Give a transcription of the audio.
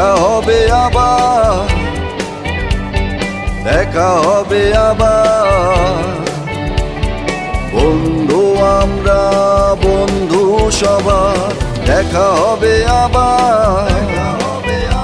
দেখা হবে আবার দেখা হবে আবার। বন্ধু আমরা বন্ধু সবার দেখা হবে আবার।